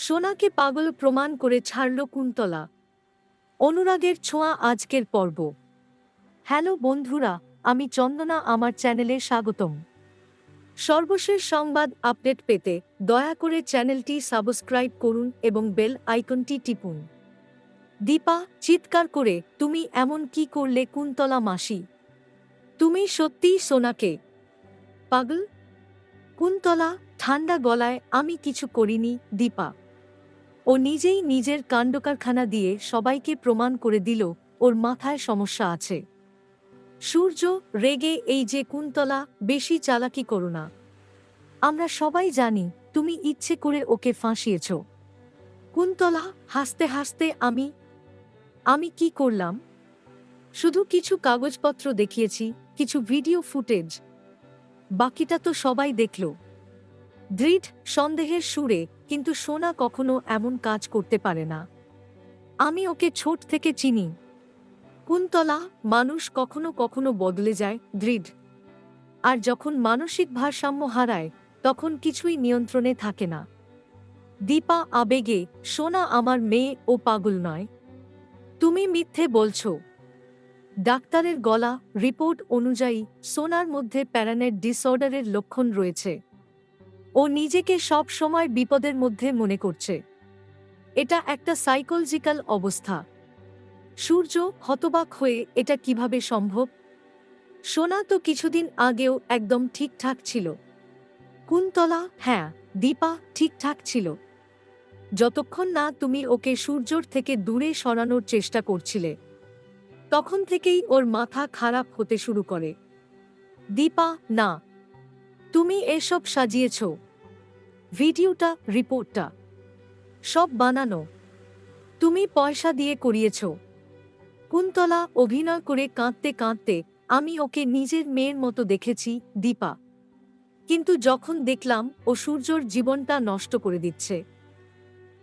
সোনাকে পাগল প্রমাণ করে ছাড়ল কুন্তলা। অনুরাগের ছোঁয়া আজকের পর্ব। হ্যালো বন্ধুরা, আমি চন্দনা, আমার চ্যানেলে স্বাগতম। সর্বশেষ সংবাদ আপডেট পেতে দয়া করে চ্যানেলটি সাবস্ক্রাইব করুন এবং বেল আইকনটি টিপুন। দীপা, চিৎকার করে, তুমি এমন কি করলে কুন্তলা মাসি? তুমি সত্যিই সোনাকে পাগল? কুন্তলা, ঠান্ডা গলায় আমি কিছু করিনি, দীপা। ও নিজেই নিজের কাণ্ডকারখানা দিয়ে সবাইকে প্রমাণ করে দিল, ওর মাথায় সমস্যা আছে। সূর্য, রেগে এই যে কুন্তলা, বেশি চালাকি করো না। আমরা সবাই জানি তুমি ইচ্ছে করে ওকে ফাঁসিয়েছ। কুন্তলা, হাসতে হাসতে আমি আমি কি করলাম? শুধু কিছু কাগজপত্র দেখিয়েছি, কিছু ভিডিও ফুটেজ। বাকিটা তো সবাই দেখল। দৃঢ় সন্দেহের সুরে কিন্তু সোনা কখনো এমন কাজ করতে পারে না। আমি ওকে ছোট থেকে চিনি। কুন্তলা মানুষ কখনো কখনো বদলে যায় দৃঢ়। আর যখন মানসিক ভারসাম্য হারায়, তখন কিছুই নিয়ন্ত্রণে থাকে না। দীপা আবেগে, সোনা আমার মেয়ে ও পাগল নয়। তুমি মিথ্যে বলছ। ডাক্তারের গলা, রিপোর্ট অনুযায়ী, সোনার মধ্যে প্যারানেট ডিসঅর্ডারের লক্ষণ রয়েছে। ও নিজেকে সব সময় বিপদের মধ্যে মনে করছে। এটা একটা সাইকোলজিক্যাল অবস্থা। সূর্য হতবাক হয়ে এটা কীভাবে সম্ভব? সোনা তো কিছুদিন আগেও একদম ঠিকঠাক ছিল। কুন্তলা হ্যাঁ দীপা ঠিকঠাক ছিল। যতক্ষণ না তুমি ওকে সূর্যর থেকে দূরে সরানোর চেষ্টা করছিলে, তখন থেকেই ওর মাথা খারাপ হতে শুরু করে। দীপা, না তুমি এসব সাজিয়েছ। ভিডিওটা, রিপোর্টটা, সব বানানো। তুমি পয়সা দিয়ে করিয়েছ। কুন্তলা অভিনয় করে কাঁদতে কাঁদতে আমি ওকে নিজের মেয়ের মতো দেখেছি, দীপা। কিন্তু যখন দেখলাম ও সূর্যর জীবনটা নষ্ট করে দিচ্ছে।